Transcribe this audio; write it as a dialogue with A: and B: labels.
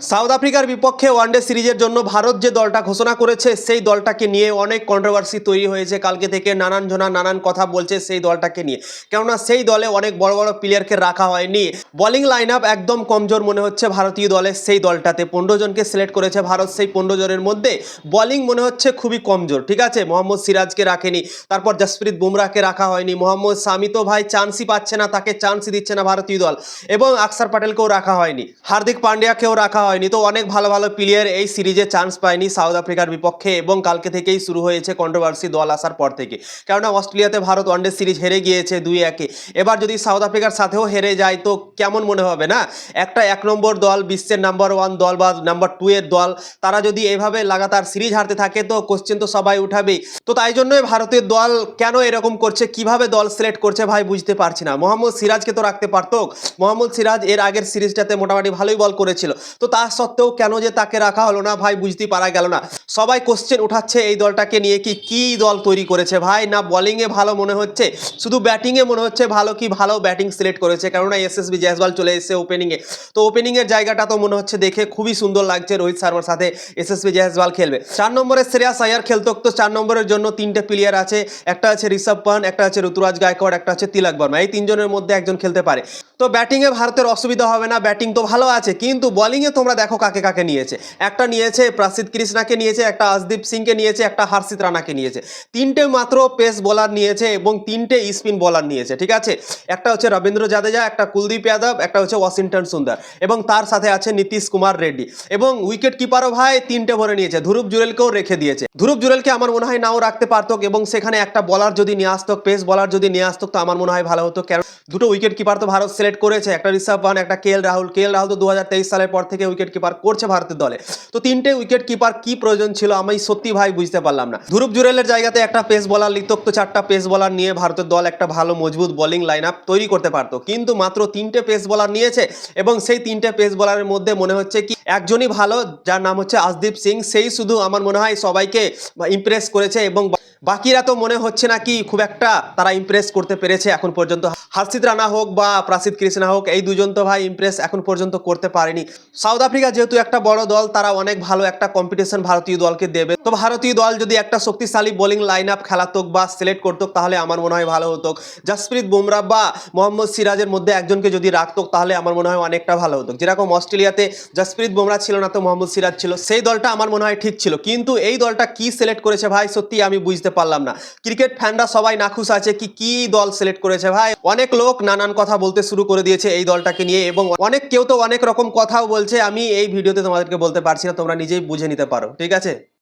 A: South আফ্রিকার বিপক্ষে one day সিরিজের জন্য ভারত যে দলটা ঘোষণা করেছে, সেই দলটাকে নিয়ে অনেক কন্ট্রোভার্সি তৈরি হয়েছে। কালকে থেকে নানান জনা নানান কথা বলছে সেই দলটাকে নিয়ে। কেননা সেই দলে অনেক বড় বড় প্লেয়ারকে রাখা হয়নি। বোলিং লাইন আপ একদম কমজোর মনে হচ্ছে ভারতীয় দলের সেই দলটাতে। পনেরো জনকে সিলেক্ট করেছে ভারত সেই পনেরো জনের মধ্যে। বোলিং মনে হচ্ছে খুবই কমজোর, ঠিক আছে? মোহাম্মদ সিরাজকে রাখেনি, তারপর জসপ্রীত বুমরাকে রাখা হয়নি। মোহাম্মদ সামি তো ভাই চান্সই পাচ্ছে না, তাকে চান্সই দিচ্ছে না ভারতীয় দল। এবং আকসার প্যাটেলকেও রাখা হয়নি। হার্দিক পান্ডিয়াকেও রাখা হয়নি। তো অনেক ভালো ভালো প্লেয়ার এই সিরিজে চান্স পায়নি সাউথ আফ্রিকার বিপক্ষে এবং কালকে থেকেই শুরু হয়েছে কন্ট্রোভার্সি দল আসার পর থেকে। কেননা অস্ট্রেলিয়াতে ভারত ওয়ানডে সিরিজ হেরে গিয়েছে দুই একে। এবার যদি সাউথ আফ্রিকার সাথেও হেরে যায় তো কেমন মনে হবে না? একটা এক নম্বর দল, বিশ্বের নাম্বার ওয়ান দল বা নাম্বার টু এর দল, তারা যদি এভাবে লাগাতার সিরিজ হারতে থাকে তো কোশ্চেন তো সবাই উঠাবেই। তো তাই জন্যই ভারতের দল কেন এরকম করছে? কীভাবে দল সিলেক্ট করছে ভাই বুঝতে পারছি না। মোহাম্মদ সিরাজকে তো রাখতে পারতো। মোহাম্মদ সিরাজ এর আগের সিরিজটাতে মোটামুটি ভালোই বল করেছিল। তো তা সত্ত্বেও কেন যে তাকে রাখা হলো না ভাই বুঝতে পারা গেল না। সবাই কোশ্চেন উঠাচ্ছে এই দলটাকে নিয়ে কি কি দল তৈরি করেছে ভাই? না বোলিংয়ে ভালো মনে হচ্ছে? শুধু ব্যাটিংয়ে মনে হচ্ছে ভালো কি ভালো ব্যাটিং সিলেক্ট করেছে? কেননা এসএসবি জয়সওয়াল চলে এসেছে ওপেনিংয়ে তো ওপেনিংয়ের জায়গাটা তো মনে হচ্ছে দেখে খুবই সুন্দর লাগছে রোহিত শর্মার সাথে এসএসবি জয়সওয়াল খেলবে। চার নম্বরে শ্রেয়াস আয়ার খেলতো তো চার নম্বরের জন্য তিনটে প্লেয়ার আছে। একটা আছে ঋষভ পান একটা আছে ঋতুরাজ গায়কোয়াড় একটা আছে তিলক বর্মা। এই তিনজনের মধ্যে একজন খেলতে পারে। তো ব্যাটিংয়ে ভারতের অসুবিধা হবে না ব্যাটিং তো ভালো আছে, কিন্তু বোলিংয়ে তোমরা দেখো কাকে কাকে নিয়েছে। একটা নিয়েছে প্রাসিদ কৃষ্ণাকে নিয়েছে, একটা আজদীপ সিংকে নিয়েছে, একটা হার্ষিত রানাকে নিয়েছে। তিনটে মাত্র পেস বোলার নিয়েছে এবং তিনটে স্পিন বোলার নিয়েছে, ঠিক আছে? একটা হচ্ছে রবীন্দ্র জাদেজা, একটা কুলদীপ যাদব, একটা হচ্ছে ওয়াশিংটন সুন্দর এবং তার সাথে আছে নীতিশ কুমার রেড্ডি এবং উইকেট কিপারও ভাই তিনটে ভরে নিয়েছে, ধ্রুব জুরেলকেও রেখে দিয়েছে। ধ্রুব জুরেলকে আমার মনে হয় নাও রাখতে পারতো এবং সেখানে একটা বলার যদি নিয়ে আসতো পেস বলার যদি নিয়ে আসতো, তো আমার মনে হয় ভালো হতো। কারণ দুটো উইকেট কিপার তো ভারত সিলেক্ট করেছে, একটা ঋষভ পান একটা কে রাহুল। কে রাহুল তো দু সালের পর থেকে উইকেট কিপার করছে ভারতের দলে। তো তিনটে উইকেট কিপার কি প্রয়োজন ছিল আমি সত্যি ভাই বুঝতে পারলাম না। ধ্রুব জুরেলের জায়গাতে একটা পেস বলার লিখত তো চারটা পেস বলার নিয়ে ভারতের দল একটা ভালো, মজবুত বোলিং লাইন আপ তৈরি করতে পারতো। কিন্তু মাত্র তিনটে পেস বলার নিয়েছে এবং সেই তিনটে পেস বলারের মধ্যে মনে হচ্ছে কি একজনই ভালো, যার নাম হচ্ছে আজদীপ সিং। সেই শুধু আমার মনে হয় সবাইকে ইমপ্রেস করেছে এবং বাকিরা তো মনে হচ্ছে না কি খুব একটা তারা ইমপ্রেস করতে পেরেছে এখন পর্যন্ত। হার্ষিত রানা হোক বা প্রাসিদ কৃষ্ণা হোক, এই দুজন তো ভাই ইমপ্রেস এখন পর্যন্ত করতে পারেনি। সাউথ আফ্রিকা যেহেতু একটা বড় দল, তারা অনেক ভালো একটা কম্পিটিশন ভারতীয় দলকে দেবে। তো ভারতীয় দল যদি একটা শক্তিশালী বোলিং লাইন আপ খেলাতো বা সিলেক্ট করতো, তাহলে আমার মনে হয় ভালো হতো। জসপ্রীত বুমরা বা মোহাম্মদ সিরাজের মধ্যে একজনকে যদি রাখতো, তাহলে আমার মনে হয় অনেকটা ভালো হতো। যেরকম অস্ট্রেলিয়াতে জসপ্রীত বুমরা ছিল না, তো মোহাম্মদ সিরাজ ছিল। সেই দলটা আমার মনে হয় ঠিক ছিল। কিন্তু এই দলটা কি সিলেক্ট করেছে ভাই, সত্যি আমি বুঝতে পারলাম না। ক্রিকেট ফ্যানরা সবাই নাখুশ আছে কি কি দল সিলেক্ট করেছে ভাই? অনেক লোক নানান কথা বলতে শুরু করে দিয়েছে এই দলটাকে নিয়ে এবং অনেক কেউ তো অনেক রকম কথাও বলছে। আমি এই ভিডিওতে তোমাদেরকে বলতে পারছি না, তোমরা নিজেই বুঝে নিতে পারো, ঠিক আছে?